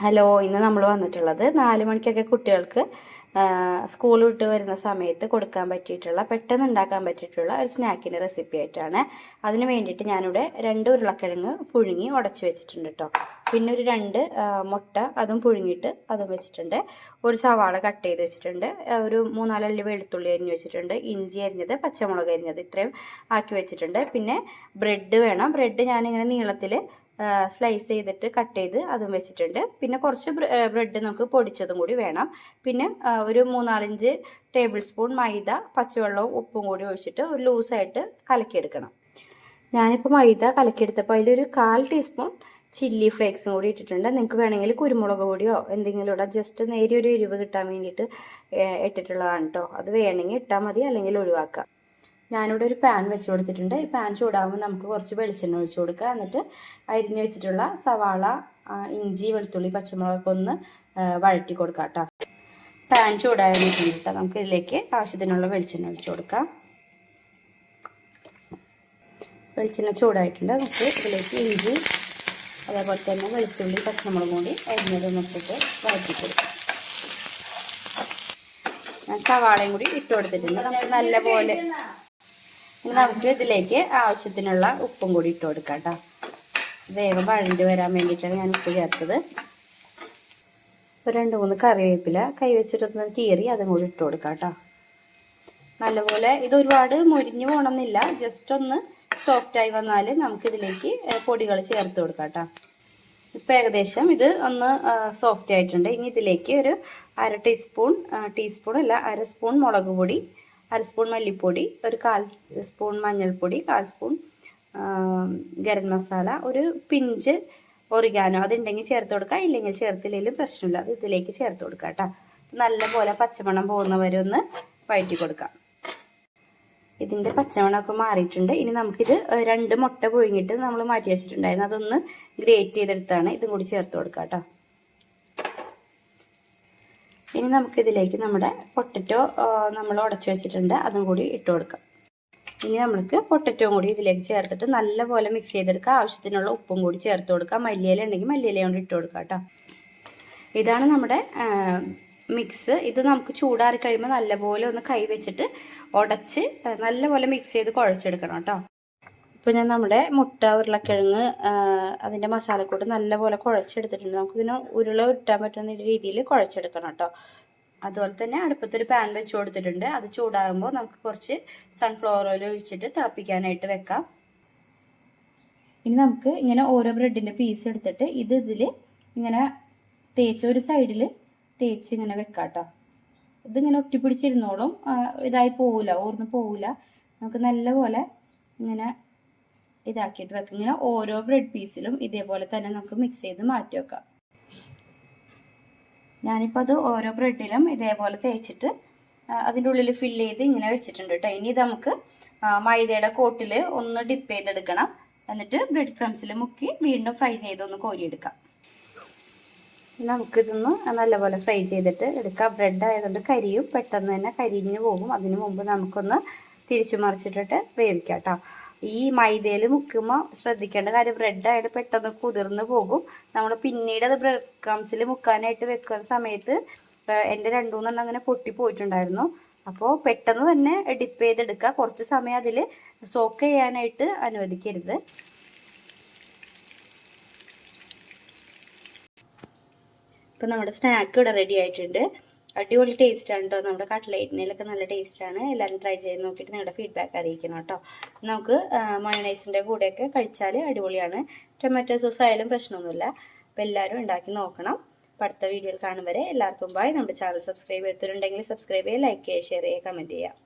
Hello ഇന്ന് നമ്മൾ വന്നിട്ടുള്ളത് നാല് മണിക്കൊക്കെ കുട്ടികൾക്ക് സ്കൂൾ വിട്ട് വരുന്ന സമയത്ത് കൊടുക്കാൻ പറ്റിയിട്ടുള്ള പെട്ടെന്ന് ഉണ്ടാക്കാൻ പറ്റിയിട്ടുള്ള ഒരു സ്നാക്കിന്റെ റെസിപ്പി ആയിട്ടാണ്. അതിന് വേണ്ടിയിട്ട് ഞാനിവിടെ രണ്ട് ഉരുളക്കിഴങ്ങ് പുഴുങ്ങി ഉടച്ച് വെച്ചിട്ടുണ്ട് കേട്ടോ പിന്നെ ഒരു രണ്ട് മുട്ട അതും പുഴുങ്ങിയിട്ട് അതും വെച്ചിട്ടുണ്ട്. ഒരു സവാള കട്ട് ചെയ്ത് വെച്ചിട്ടുണ്ട്. ഒരു മൂന്നാലല്ലി വെളുത്തുള്ളി അരിഞ്ഞ് വെച്ചിട്ടുണ്ട്. ഇഞ്ചി അരിഞ്ഞത് പച്ചമുളക് അരിഞ്ഞത് ഇത്രയും ആക്കി വെച്ചിട്ടുണ്ട്. പിന്നെ ബ്രെഡ് വേണം. ബ്രെഡ് ഞാനിങ്ങനെ നീളത്തിൽ സ്ലൈസ് ചെയ്തിട്ട് കട്ട് ചെയ്ത് അതും വെച്ചിട്ടുണ്ട്. പിന്നെ കുറച്ച് ബ്രെഡ് നമുക്ക് പൊടിച്ചതും കൂടി വേണം. പിന്നെ ഒരു മൂന്നാലഞ്ച് ടേബിൾ സ്പൂൺ മൈദ പച്ചവെള്ളവും ഉപ്പും കൂടി ഒഴിച്ചിട്ട് ഒരു ലൂസായിട്ട് കലക്കിയെടുക്കണം. ഞാനിപ്പോൾ മൈദ കലക്കിയെടുത്തപ്പോൾ അതിലൊരു കാൽ ടീസ്പൂൺ ചില്ലി ഫ്ലേക്സും കൂടി ഇട്ടിട്ടുണ്ട്. നിങ്ങൾക്ക് വേണമെങ്കിൽ കുരുമുളക് പൊടിയോ എന്തെങ്കിലും ഇടാം. ജസ്റ്റ് നേരിയൊരു എരിവ് കിട്ടാൻ വേണ്ടിയിട്ട് ഇട്ടിട്ടുള്ളതാണ് കേട്ടോ അത് വേണമെങ്കിൽ ഇട്ടാൽ മതി അല്ലെങ്കിൽ ഒഴിവാക്കാം. ഞാനിവിടെ ഒരു പാൻ വെച്ച് കൊടുത്തിട്ടുണ്ട്. ഈ പാൻ ചൂടാകുമ്പോൾ നമുക്ക് കുറച്ച് വെളിച്ചെണ്ണ ഒഴിച്ച് കൊടുക്കുക. എന്നിട്ട് അരിഞ്ഞു വെച്ചിട്ടുള്ള സവാള ഇഞ്ചി വെളുത്തുള്ളി പച്ചമുളകൊക്കെ ഒന്ന് വഴറ്റി കൊടുക്കാം കേട്ടോ. പാൻ ചൂടായിട്ട് നമുക്ക് ഇതിലേക്ക് ആവശ്യത്തിനുള്ള വെളിച്ചെണ്ണ ഒഴിച്ച് കൊടുക്കാം. വെളിച്ചെണ്ണ ചൂടായിട്ടുണ്ട്. നമുക്ക് ഇതിലേക്ക് ഇഞ്ചി അതേപോലെ തന്നെ വെളുത്തുള്ളി പച്ചമുളകും കൂടി അരിഞ്ഞത് ഇട്ടിട്ട് വഴറ്റി കൊടുക്കാം. സവാളയും കൂടി ഇട്ട് കൊടുത്തിട്ടുണ്ട്. നമുക്ക് നല്ലപോലെ ഇനി നമുക്ക് ഇതിലേക്ക് ആവശ്യത്തിനുള്ള ഉപ്പും കൂടി ഇട്ട് കൊടുക്കാം കേട്ടോ വേഗം വഴണ്ട് വരാൻ വേണ്ടിയിട്ടാണ് ഞാൻ ഉപ്പ് ചേർത്തത്. ഒരു രണ്ട് മൂന്ന് കറിവേപ്പില കൈ വെച്ചിട്ടൊന്ന് കീറി അതും കൂടി ഇട്ട് കൊടുക്കാം കേട്ടോ നല്ലപോലെ ഇത് ഒരുപാട് മുരിഞ്ഞു പോകണമെന്നില്ല ജസ്റ്റ് ഒന്ന് സോഫ്റ്റായി വന്നാൽ നമുക്കിതിലേക്ക് പൊടികൾ ചേർത്ത് കൊടുക്കാം കേട്ടോ ഇപ്പം ഏകദേശം ഇത് ഒന്ന് സോഫ്റ്റ് ആയിട്ടുണ്ട്. ഇനി ഇതിലേക്ക് ഒരു അര ടീസ്പൂൺ ടീസ്പൂൺ അല്ല അര സ്പൂൺ മുളക് പൊടി അര സ്പൂൺ മല്ലിപ്പൊടി ഒരു കാൽ സ്പൂൺ മഞ്ഞൾപ്പൊടി കാൽ സ്പൂൺ ഗരം മസാല ഒരു പിഞ്ച് ഒറിഗാനോ അതുണ്ടെങ്കിൽ ചേർത്ത് കൊടുക്കുക. ഇല്ലെങ്കിൽ ചേർത്തില്ലെങ്കിലും പ്രശ്നമില്ല. അത് ഇതിലേക്ക് ചേർത്ത് കൊടുക്കുക കേട്ടോ. നല്ലപോലെ പച്ചമണം പോകുന്നവരെ ഒന്ന് വഴറ്റി കൊടുക്കാം ഇതിന്റെ പച്ചമണമൊക്കെ മാറിയിട്ടുണ്ട്. ഇനി നമുക്കിത് രണ്ട് മുട്ട പുഴുങ്ങിയിട്ട് നമ്മൾ മാറ്റി വെച്ചിട്ടുണ്ടായിരുന്നു. അതൊന്ന് ഗ്രേറ്റ് ചെയ്തെടുത്താണ്. ഇതും കൂടി ചേർത്ത് കൊടുക്കാം കേട്ടോ. ഇനി നമുക്കിതിലേക്ക് നമ്മുടെ പൊട്ടറ്റോ നമ്മൾ ഉടച്ചു വെച്ചിട്ടുണ്ട്. അതും കൂടി ഇട്ട് കൊടുക്കാം. ഇനി നമ്മൾക്ക് പൊട്ടറ്റോ കൂടി ഇതിലേക്ക് ചേർത്തിട്ട് നല്ലപോലെ മിക്സ് ചെയ്തെടുക്കുക ആവശ്യത്തിനുള്ള ഉപ്പും കൂടി ചേർത്ത് കൊടുക്കാം. മല്ലിയില ഉണ്ടെങ്കിൽ മല്ലിയില കൊണ്ട് ഇട്ട് കൊടുക്കാം കേട്ടോ. ഇതാണ് നമ്മുടെ മിക്സ് ഇത് നമുക്ക് ചൂടാറി കഴിയുമ്പോൾ നല്ലപോലെ ഒന്ന് കൈ വെച്ചിട്ട് ഉടച്ച് നല്ലപോലെ മിക്സ് ചെയ്ത് കുഴച്ചെടുക്കണം കേട്ടോ. ഇപ്പോൾ ഞാൻ നമ്മുടെ മുട്ട ഉരുളക്കിഴങ്ങ് അതിന്റെ മസാലക്കൂട്ട് നല്ലപോലെ കുഴച്ചെടുത്തിട്ടുണ്ട്. നമുക്കിതിന് ഉരുള ഉരുട്ടാൻ പറ്റുന്ന രീതിയിൽ കുഴച്ചെടുക്കണം കേട്ടോ. അതുപോലെ തന്നെ അടുപ്പത്തൊരു പാൻ വെച്ച് കൊടുത്തിട്ടുണ്ട്. അത് ചൂടാകുമ്പോൾ നമുക്ക് കുറച്ച് സൺഫ്ലവർ ഓയിൽ ഒഴിച്ചിട്ട് തിളപ്പിക്കാനായിട്ട് വെക്കാം. ഇനി നമുക്ക് ഇങ്ങനെ ഓരോ ബ്രെഡിന്റെ പീസ് എടുത്തിട്ട് ഇത് ഇതിൽ ഇങ്ങനെ തേച്ച് ഒരു സൈഡിൽ തേച്ച് ഇങ്ങനെ വെക്കാം കേട്ടോ. ഇതിങ്ങനെ ഒട്ടിപ്പിടിച്ചിരുന്നോളും ഇതായി പോവില്ല ഓർന്ന് പോവില്ല നമുക്ക് നല്ലപോലെ ഇങ്ങനെ ഇതാക്കിയിട്ട് വെക്കാം. ഇങ്ങനെ ഓരോ ബ്രെഡ് പീസിലും ഇതേപോലെ തന്നെ നമുക്ക് മിക്സ് ചെയ്ത് മാറ്റി വെക്കാം. ഞാനിപ്പോൾ അത് ഓരോ ബ്രെഡിലും ഇതേപോലെ തേച്ചിട്ട് അതിന്റെ ഉള്ളിൽ ഫില്ല് ചെയ്ത് ഇങ്ങനെ വെച്ചിട്ടുണ്ട് കേട്ടോ ഇനി ഇത് നമുക്ക് മൈദയുടെ കോട്ടിൽ ഒന്ന് ഡിപ്പ് ചെയ്തെടുക്കണം. എന്നിട്ട് ബ്രെഡ് ക്രംസിൽ മുക്കി വീണ്ടും ഫ്രൈ ചെയ്തൊന്ന് കോരിയെടുക്കാം. നമുക്കിതൊന്ന് നല്ലപോലെ ഫ്രൈ ചെയ്തിട്ട് എടുക്കാം. ബ്രെഡ് ആയതുകൊണ്ട് കരിയും പെട്ടെന്ന് തന്നെ കരിഞ്ഞു പോകും. അതിനു മുമ്പ് നമുക്കൊന്ന് തിരിച്ചു മറിച്ചിട്ടിട്ട് വേവിക്കാം കേട്ടോ ഈ മൈദയിൽ മുക്കുമ്പോൾ ശ്രദ്ധിക്കേണ്ട കാര്യം ബ്രെഡ് ആയിട്ട് പെട്ടെന്ന് കുതിർന്ന് പോകും. നമ്മൾ പിന്നീട് അത് ബ്രെഡ് ക്രംസിൽ മുക്കാനായിട്ട് വെക്കുന്ന സമയത്ത് എന്റെ രണ്ടുമൂന്നെണ്ണം അങ്ങനെ അങ്ങനെ പൊട്ടിപ്പോയിട്ടുണ്ടായിരുന്നു അപ്പോൾ പെട്ടെന്ന് തന്നെ ഡിപ്പ് ചെയ്തെടുക്കുക. കുറച്ച് സമയം അതിൽ സോക്ക് ചെയ്യാനായിട്ട് അനുവദിക്കരുത്. ഇപ്പം നമ്മുടെ സ്നാക്ക് ഇവിടെ റെഡി ആയിട്ടുണ്ട്. അടിപൊളി ടേസ്റ്റ് ആണ് കേട്ടോ നമ്മുടെ കട്ട്ലേറ്റിനൊക്കെ നല്ല ടേസ്റ്റ് ആണ്. എല്ലാവരും ട്രൈ ചെയ്ത് നോക്കിയിട്ട് നിങ്ങളുടെ ഫീഡ്ബാക്ക് അറിയിക്കണം കേട്ടോ നമുക്ക് മയോണൈസിന്റെ കൂടെയൊക്കെ കഴിച്ചാൽ അടിപൊളിയാണ്. ടൊമാറ്റോ സോസ് ആയാലും പ്രശ്നമൊന്നുമില്ല. അപ്പോൾ എല്ലാവരും ഉണ്ടാക്കി നോക്കണം. അടുത്ത വീഡിയോയിൽ കാണും വരെ എല്ലാവർക്കും ബൈ നമ്മുടെ ചാനൽ സബ്സ്ക്രൈബ് ചെയ്തിട്ടുണ്ടെങ്കിൽ സബ്സ്ക്രൈബ് ചെയ്യുക ലൈക്ക് ചെയ്യുക ഷെയർ ചെയ്യുക കമന്റ് ചെയ്യുക.